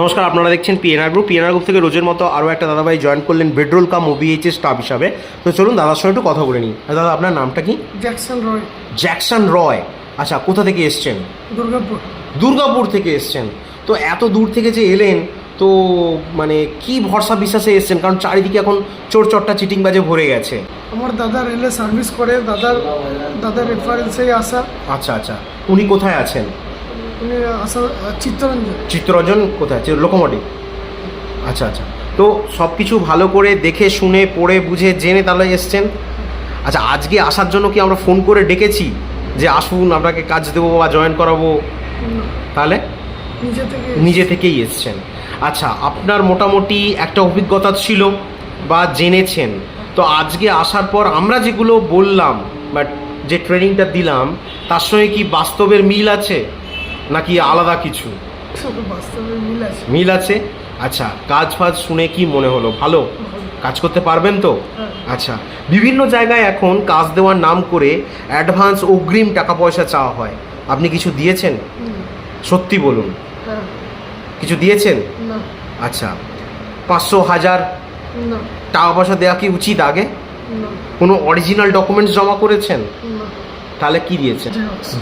নমস্কার আপনারা দেখছেন পিএনআর গ্রুপ পিএনআর গ্রুপ থেকে রোজের মতো আরও একটা দাদাভাই জয়েন করলেন বেডরোল কাম ওবিএইচএস স্টাফ হিসাবে। তো চলুন দাদার সঙ্গে একটু কথা বলে নিই। দাদা আপনার নামটা কি? জ্যাকসন রয় জ্যাকসন রয় আচ্ছা কোথা থেকে এসছেন? দুর্গাপুর। দুর্গাপুর থেকে এসছেন। তো এত দূর থেকে যে এলেন তো মানে কি ভরসা বিশ্বাসে এসছেন? কারণ চারিদিকে এখন চোর চট্টা চিটিং বাজে ভরে গেছে। আমার দাদা রেলে সার্ভিস করে দাদার দাদার রেফারেন্সেই আসা। আচ্ছা আচ্ছা। উনি কোথায় আছেন? উনি চিত্তরঞ্জন। চিত্তরঞ্জন কোথায়? আছে লোকোমোটিভ আচ্ছা আচ্ছা। তো সব কিছু ভালো করে দেখে শুনে পড়ে বুঝে জেনে তাহলে এসছেন? আচ্ছা আজকে আসার জন্য কি আমরা ফোন করে ডেকেছি যে আসুন আপনাকে কাজ দেবো বা জয়েন করাবো? তাহলে? নিজে নিজে থেকেই এসছেন। আচ্ছা আপনার মোটামুটি একটা অভিজ্ঞতা ছিল বা জেনেছেন। তো আজকে আসার পর আমরা যেগুলো বললাম বাট যে ট্রেনিংটা দিলাম তার সঙ্গে কি বাস্তবের মিল আছে? নাকি আলাদা কিছু? মিল আছে। আচ্ছা কাজ ফাজ শুনে কি মনে হলো? ভালো? কাজ করতে পারবেন তো? হ্যাঁ। আচ্ছা বিভিন্ন জায়গায় এখন কাজ দেওয়ার নাম করে অ্যাডভান্স অগ্রিম টাকা পয়সা চাওয়া হয়। আপনি কিছু দিয়েছেন? সত্যি বলুন। হ্যাঁ। কিছু দিয়েছেন? আচ্ছা পাঁচশো হাজার টাকা পয়সা দেওয়া কি উচিত আগে? কোনো অরিজিনাল ডকুমেন্টস জমা করেছেন? তাহলে কি দিয়েছেন?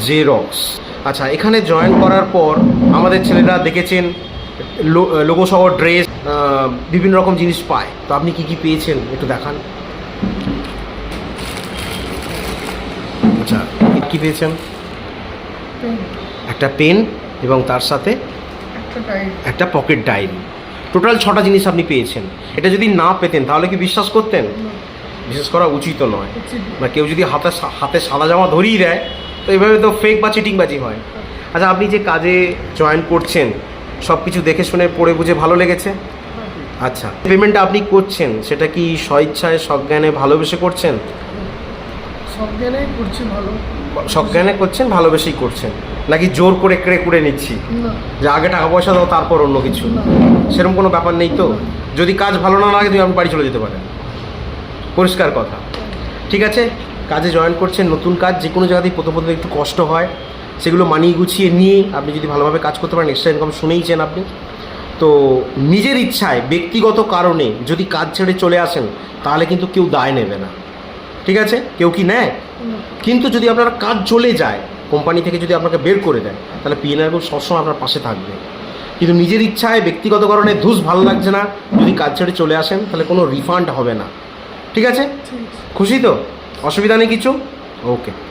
জেরক্স আচ্ছা এখানে জয়েন করার পর আমাদের ছেলেরা দেখেছেন লোগো সহ ড্রেস বিভিন্ন রকম জিনিস পায়। তো আপনি কি কি পেয়েছেন? একটু দেখান। আচ্ছা কি পেয়েছেন? একটা পেন এবং তার সাথে একটা পকেট ডায়েরি টোটাল ছটা জিনিস আপনি পেয়েছেন। এটা যদি না পেতেন তাহলে কি বিশ্বাস করতেন? বিশ্বাস করা উচিত নয়। না কেউ যদি হাতে হাতে সাদা জামা ধরিয়ে দেয় তো এইভাবে তো ফেক বা চিটিংবাজি হয়। আচ্ছা আপনি যে কাজে জয়েন করছেন সব কিছু দেখে শুনে পড়ে বুঝে ভালো লেগেছে? আচ্ছা পেমেন্টটা আপনি করছেন সেটা কি স্বইচ্ছায় সজ্ঞানে ভালোবেসে করছেন? সব জ্ঞানেই করছি ভালো। সজ্ঞানে করছেন ভালোবেসেই করছেন? নাকি জোর করে কেড়ে কুড়ে নিচ্ছি? যে আগে টাকা পয়সা দাও তারপর অন্য কিছু? সেরকম কোনো ব্যাপার নেই তো? যদি কাজ ভালো না লাগে তুমি আপনি বাড়ি চলে যেতে পারেন। পরিষ্কার কথা। ঠিক আছে? কাজে জয়েন করছেন নতুন কাজ যে কোনো জায়গাতেই প্রথম প্রথম একটু কষ্ট হয় সেগুলো মানিয়ে গুছিয়ে নিয়ে আপনি যদি ভালোভাবে কাজ করতে পারেন এক্সট্রা ইনকাম শুনেইছেন আপনি। তো নিজের ইচ্ছায় ব্যক্তিগত কারণে যদি কাজ ছেড়ে চলে আসেন তাহলে কিন্তু কেউ দায় নেবে না। ঠিক আছে? কেউ কি নেয়? কিন্তু যদি আপনার কাজ চলে যায় কোম্পানি থেকে যদি আপনাকে বের করে দেয় তাহলে পিএনআর গ্রুপ সবসময় আপনার পাশে থাকবে। কিন্তু নিজের ইচ্ছায় ব্যক্তিগত কারণে ধুস ভালো লাগছে না যদি কাজ ছেড়ে চলে আসেন তাহলে কোনো রিফান্ড হবে না। ঠিক আছে। খুশি তো? অসুবিধা নেই কিছু? ওকে